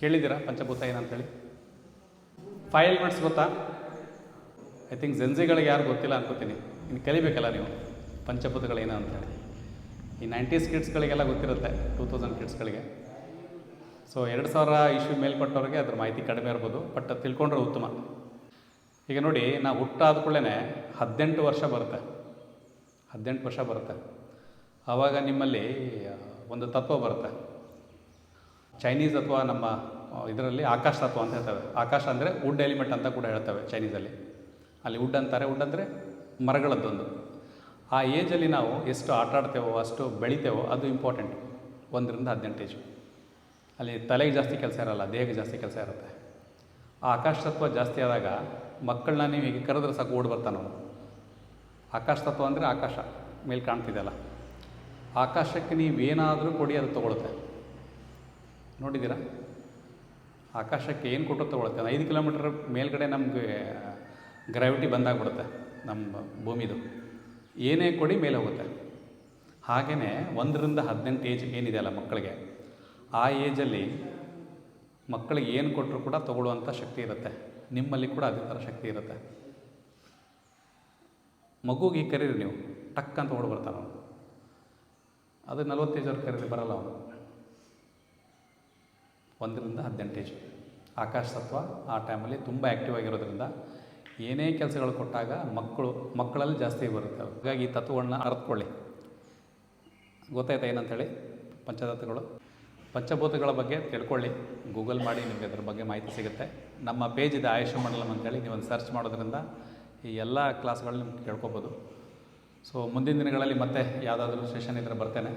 ಕೇಳಿದ್ದೀರಾ ಪಂಚಭೂತ ಏನಂತೇಳಿ ಫೈವ್ ಎಲಿಮೆಂಟ್ಸ್ ಗೊತ್ತಾ? ಐ ಥಿಂಕ್ ಜೆನ್ಜಿಗಳಿಗೆ ಯಾರು ಗೊತ್ತಿಲ್ಲ ಅನ್ಕೋತೀನಿ. ಇನ್ನು ಕಲಿಬೇಕಲ್ಲ ನೀವು? ಪಂಚಭೂತಗಳೇನು ಅಂತೇಳಿ. ಈ ನೈಂಟೀಸ್ ಕಿಡ್ಸ್ಗಳಿಗೆಲ್ಲ ಗೊತ್ತಿರುತ್ತೆ ಟೂ ತೌಸಂಡ್ ಕಿಡ್ಸ್ಗಳಿಗೆ ಸೊ ಎರಡು ಸಾವಿರ ಇಶ್ಯೂ ಮೇಲ್ಪಟ್ಟವ್ರಿಗೆ ಅದ್ರ ಮಾಹಿತಿ ಕಡಿಮೆ ಇರ್ಬೋದು ಬಟ್ ತಿಳ್ಕೊಂಡ್ರೆ ಉತ್ತಮ. ಈಗ ನೋಡಿ ನಾವು ಹುಟ್ಟಾದ ಕೂಡಲೇ ಹದಿನೆಂಟು ವರ್ಷ ಬರುತ್ತೆ. ಹದಿನೆಂಟು ವರ್ಷ ಬರುತ್ತೆ. ಆವಾಗ ನಿಮ್ಮಲ್ಲಿ ಒಂದು ತತ್ವ ಬರುತ್ತೆ. ಚೈನೀಸ್ ಅಥವಾ ನಮ್ಮ ಇದರಲ್ಲಿ ಆಕಾಶ ತತ್ವ ಅಂತ ಹೇಳ್ತವೆ. ಆಕಾಶ ಅಂದರೆ ವುಡ್ ಎಲಿಮೆಂಟ್ ಅಂತ ಕೂಡ ಹೇಳ್ತವೆ ಚೈನೀಸಲ್ಲಿ ಅಲ್ಲಿ ವುಡ್ ಅಂತಾರೆ ವುಡ್ ಅಂದರೆ ಮರಗಳದ್ದೊಂದು. ಆ ಏಜಲ್ಲಿ ನಾವು ಎಷ್ಟು ಆಟ ಆಡ್ತೇವೋ, ಅಷ್ಟು ಬೆಳಿತೇವೋ, ಅದು ಇಂಪಾರ್ಟೆಂಟ್ ಒಂದರಿಂದ ಹದಿನೆಂಟು ಏಜು ಅಲ್ಲಿ ತಲೆಗೆ ಜಾಸ್ತಿ ಕೆಲಸ ಇರಲ್ಲ, ದೇಹಕ್ಕೆ ಜಾಸ್ತಿ ಕೆಲಸ ಇರುತ್ತೆ. ಆ ಆಕಾಶ ತತ್ವ ಜಾಸ್ತಿ ಆದಾಗ ಮಕ್ಕಳನ್ನ ನೀವು ಹೀಗೆ ಕರೆದ್ರೆ ಸಾಕು ಓಡ್ ಬರ್ತಾನೆ ಆಕಾಶ ತತ್ವ ಅಂದರೆ ಆಕಾಶ, ಮೇಲೆ ಕಾಣ್ತಿದೆಯಲ್ಲ. ಆಕಾಶಕ್ಕೆ ನೀವೇನಾದರೂ ಕೊಡಿ, ಅದು ತೊಗೊಳುತ್ತೆ. ನೋಡಿದ್ದೀರಾ? ಆಕಾಶಕ್ಕೆ ಏನು ಕೊಟ್ಟು ತೊಗೊಳುತ್ತೆ? ಐದು ಕಿಲೋಮೀಟ್ರ್ ಮೇಲ್ಗಡೆ ನಮಗೆ ಗ್ರಾವಿಟಿ ಬಂದಾಗ್ಬಿಡುತ್ತೆ ನಮ್ಮ ಭೂಮಿದು. ಏನೇ ಕೊಡಿ ಮೇಲೆ ಹೋಗುತ್ತೆ. ಹಾಗೆಯೇ ಒಂದರಿಂದ ಹದಿನೆಂಟು ಏಜ್ ಏನಿದೆಯಲ್ಲ ಮಕ್ಕಳಿಗೆ? ಆ ಏಜಲ್ಲಿ ಮಕ್ಕಳಿಗೆ ಏನು ಕೊಟ್ಟರು ಕೂಡ ತಗೊಳ್ಳುವಂಥ ಶಕ್ತಿ ಇರುತ್ತೆ. ನಿಮ್ಮಲ್ಲಿ ಕೂಡ ಅದೇ ಥರ ಶಕ್ತಿ ಇರುತ್ತೆ. ಮಗುಗೆ ಕರೀರಿ ನೀವು. ಟಕ್ ಅಂತ ಓಡಿ ಬರ್ತಾನೆ ಅವನು. ಅದು ನಲ್ವತ್ತೈದು ಕರೀರಿ, ಬರಲ್ಲ ಅವನು. ಒಂದರಿಂದ ಹದಿನೆಂಟು ಏಜ್ ಆಕಾಶ ತತ್ವ ಆ ಟೈಮಲ್ಲಿ ತುಂಬ ಆ್ಯಕ್ಟಿವ್ ಆಗಿರೋದ್ರಿಂದ ಏನೇ ಕೆಲಸಗಳು ಕೊಟ್ಟಾಗ ಮಕ್ಕಳು, ಮಕ್ಕಳಲ್ಲಿ ಜಾಸ್ತಿ ಬರುತ್ತೆ ಹಾಗಾಗಿ ಈ ತತ್ವಗಳನ್ನ ಅರ್ಥಕೊಳ್ಳಿ ಗೊತ್ತಾಯ್ತಾ ಏನಂತೇಳಿ ಪಂಚತತ್ವಗಳು? ಪಂಚಭೂತಗಳ ಬಗ್ಗೆ ತಿಳ್ಕೊಳ್ಳಿ. ಗೂಗಲ್ ಮಾಡಿ ನಿಮಗೆ ಅದ್ರ ಬಗ್ಗೆ ಮಾಹಿತಿ ಸಿಗುತ್ತೆ. ನಮ್ಮ ಪೇಜ್ ಇದೆ ಆಯುಷ ಮಂಡಲಂ ಅಂತೇಳಿ. ನೀವು ಒಂದು ಸರ್ಚ್ ಮಾಡೋದ್ರಿಂದ ಈ ಎಲ್ಲ ಕ್ಲಾಸ್ಗಳನ್ನ ನಿಮ್ಗೆ ಕೇಳ್ಕೊಬೋದು. ಸೊ ಮುಂದಿನ ದಿನಗಳಲ್ಲಿ ಮತ್ತೆ ಯಾವುದಾದ್ರೂ ಸೆಷನ್ ಇದ್ದರೆ ಬರ್ತೇನೆ.